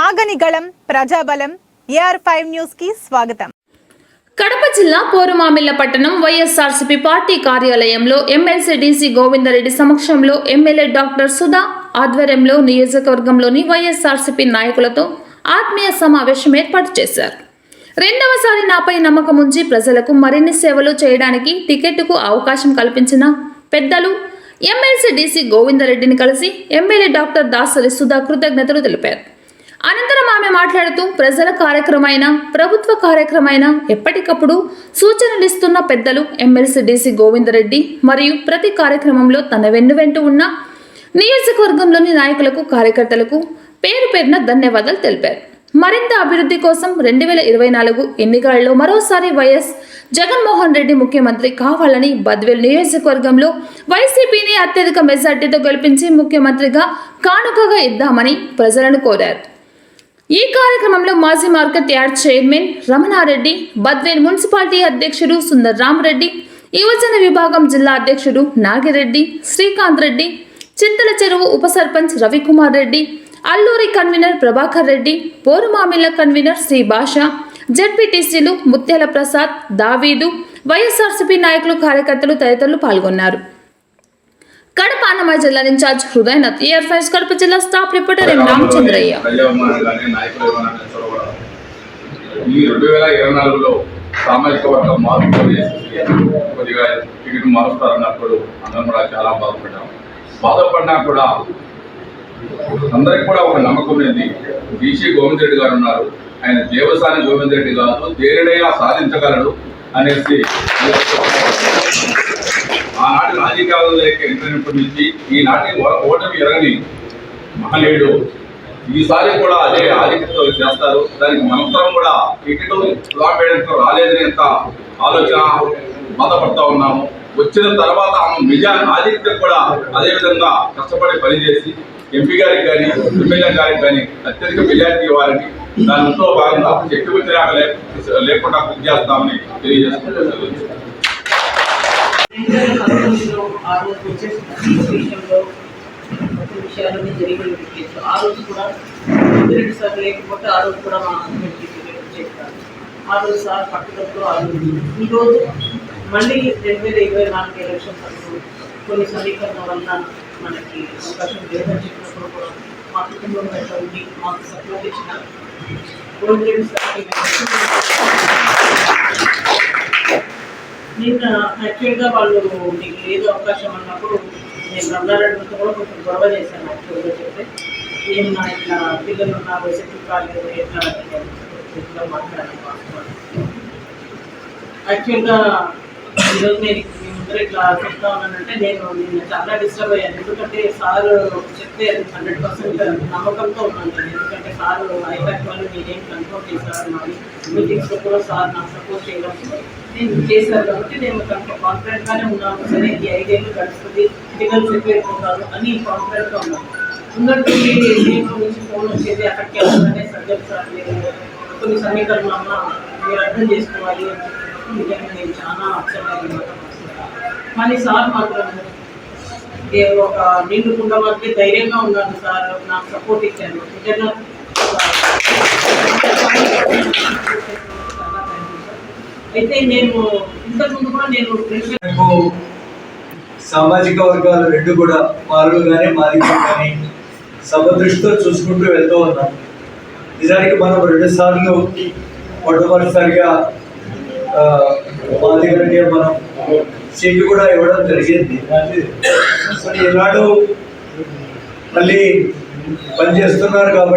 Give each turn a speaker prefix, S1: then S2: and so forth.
S1: ఆగని గళం ప్రజాబలం AR five న్యూస్కి స్వాగతం.
S2: కడప జిల్లా పోరుమామిళ్ళ పట్టణం వైఎస్ఆర్సీపీ పార్టీ కార్యాలయంలో ఎమ్మెల్సీడీసీ గోవిందరెడ్డి సమక్షంలో ఎమ్మెల్యే డాక్టర్ సుధా ఆధ్వర్యంలో నియోజకవర్గంలోని వైఎస్ఆర్సీపీ నాయకులతో ఆత్మీయ సమావేశం ఏర్పాటు చేశారు. రెండవసారి నాపై నమ్మకం ఉంచి ప్రజలకు మరిన్ని సేవలు చేయడానికి టికెట్కు అవకాశం కల్పించిన పెద్దలు ఎమ్మెల్సీ డీసీ గోవిందరెడ్డిని కలిసి ఎమ్మెల్యే డాక్టర్ దాసరి సుధా కృతజ్ఞతలు తెలిపారు. అనంతరం ఆమె మాట్లాడుతూ ప్రజల కార్యక్రమైన ప్రభుత్వ కార్యక్రమైన ఎప్పటికప్పుడు సూచనలు ఇస్తున్న పెద్దలు ఎమ్మెల్సీ డీసీ గోవిందరెడ్డి మరియు ప్రతి కార్యక్రమంలో తన వెన్ను వెంట ఉన్న నియోజకవర్గంలోని నాయకులకు కార్యకర్తలకు పేరు పేరున ధన్యవాదాలు తెలిపారు. మరింత అభివృద్ధి కోసం రెండు వేల ఇరవై నాలుగు ఎన్నికలలో మరోసారి వైఎస్ జగన్మోహన్ రెడ్డి ముఖ్యమంత్రి కావాలని బద్వేల్ నియోజకవర్గంలో వైసీపీని అత్యధిక మెజార్టీతో గెలిపించి ముఖ్యమంత్రిగా కానుకగా ఇద్దామని ప్రజలను కోరారు. ఈ కార్యక్రమంలో మాజీ market yard chairman Ramana Reddy Badvel municipality అధ్యక్షుడు సుందర్ రామరెడ్డి యువజన విభాగం జిల్లా అధ్యక్షుడు నాగిరెడ్డి శ్రీకాంత్ రెడ్డి చింతల చెరువు ఉప సర్పంచ్ రవికుమార్ రెడ్డి అల్లూరి కన్వీనర్ ప్రభాకర్ రెడ్డి పోరుమామిళ్ళ కన్వీనర్ శ్రీ భాష జడ్పీటీసీలు ముత్యాల ప్రసాద్ దావీదు వైఎస్ఆర్సీపీ నాయకులు కార్యకర్తలు తదితరులు పాల్గొన్నారు. కడప అన్నమయ్య జిల్లా incharge Hrudayanath AR five Kadapa జిల్లా స్టాఫ్ రిపోర్టర్ ఎం రామచంద్రయ్య.
S3: నాయకుల ఈ రెండు వేల ఇరవై నాలుగులో సామాజిక వర్గం మార్పు కొద్దిగా టికెట్ మారుస్తారన్నప్పుడు అందరం కూడా చాలా బాధపడ్డాం. బాధపడినా కూడా అందరికి కూడా ఒక నమ్మకం ఉంది. బీసీ గోవింద్ రెడ్డి గారు ఉన్నారు. ఆయన దేవస్థానం గోవింద్ రెడ్డి కాదు దేనినైనా సాధించగలడు అనేసి ఆనాటి రాజకీయాలలోకి ఎంట్రైనప్పటి నుంచి ఈనాటి ఓ- ఓటమి ఎరగని మహనీయుడు ఈసారి కూడా అదే ఆధిక్యతతో చేస్తారు. దానికి మనంతరం కూడా టికెట్ వేయడంతో రాలేదని ఎంత ఆలోచన బాధపడతా ఉన్నాము. వచ్చిన తర్వాత ఆమె నిజా ఆధిక్యత కూడా అదే విధంగా కష్టపడి పనిచేసి ఎంపీ గారికి కానీ ఎమ్మెల్యే గారికి కానీ అత్యధిక మెజార్టీ వారికి దానిలో భాగంగా చెట్టు వ్యతిరేక లే- లేకుండా కృషి చేస్తామని
S4: తెలియజేసుకుంటూ ఆ రోజు విషయంలో ఒక విషయాలన్నీ జరిగిన కేసు ఆ రోజు కూడా సార్ లేకపోతే ఆ రోజు కూడా మా హస్బెండ్కి ఆ రోజు సార్ పట్టుదలతో ఆ రోజు ఈ రోజు మళ్ళీ రెండు వేల ఇరవై నాలుగు ఎలక్షన్స్ అప్పుడు కొన్ని సమీకరణ వల్ల మనకి అవకాశం లేదని చెప్పినప్పుడు కూడా మా కుటుంబం వెంట ఉండి మాకు సపోర్ట్ ఇచ్చిన గోల్డెన్ సార్ నిన్న యాక్చువల్గా వాళ్ళు మీకు ఏదో అవకాశం అన్నప్పుడు నేను రంగారెడ్డితో కూడా కొంచెం గొడవ చేశాను యాక్చువల్గా చెప్తే. ఏం నా ఇట్లా పిల్లలు ఉన్నారు సెటిల్ కాలేదు ఎట్లా అని మాట్లాడాను. యాక్చువల్గా ఈరోజు నేను మీ ఇట్లా చెప్తా ఉన్నానంటే నేను నిన్న చాలా డిస్టర్బ్ అయ్యాను. ఎందుకంటే సార్ చెప్తే హండ్రెడ్ పర్సెంట్ నమ్మకంతో ఉన్నాను. నేను ఎందుకంటే సార్ ఐపాక్ వాళ్ళు నేనేం కన్ఫర్మ్ చేశారు మరి మీటింగ్స్లో కూడా సార్ నాకు సపోర్ట్ చేయడం నేను చేశాను. కాబట్టి నేను కనుక కాన్ఫిడెంట్గానే ఉన్నాను. సరే ఈ ఐదేళ్ళు గడుస్తుంది పిల్లలు ప్రిపేర్ అయిపోతారు అని కాన్ఫిడెంట్గా ఉన్నాను. ఉన్నట్టు నుంచి ఫోన్ వచ్చేది అక్కడికి వెళ్ళాలని సర్జన్ సార్ మీరు కొన్ని సమీకరణాలను మీరు అర్థం చేసుకోవాలి అని చెప్పి నేను చాలా అప్సెట్ అయ్యాను. కానీ సార్ మాత్రం ఏ ఒక నిండు కుండమాకి ధైర్యంగా ఉన్నాను సార్. నాకు సపోర్ట్ ఇచ్చాను నిజంగా అయితే నేను ఇంతకుముందు కూడా నేను
S5: సామాజిక వర్గాలు రెండు కూడా మారులు కానీ మాది కానీ సమదృష్టితో చూసుకుంటూ వెళ్తూ ఉన్నాం. నిజానికి మనం రెండు సార్లు మొట్టమొదటిసారిగా మా దగ్గరికి మనం సీట్లు కూడా ఇవ్వడం జరిగింది. ఈనాడు మళ్ళీ పనిచేస్తున్నారు కాబట్టి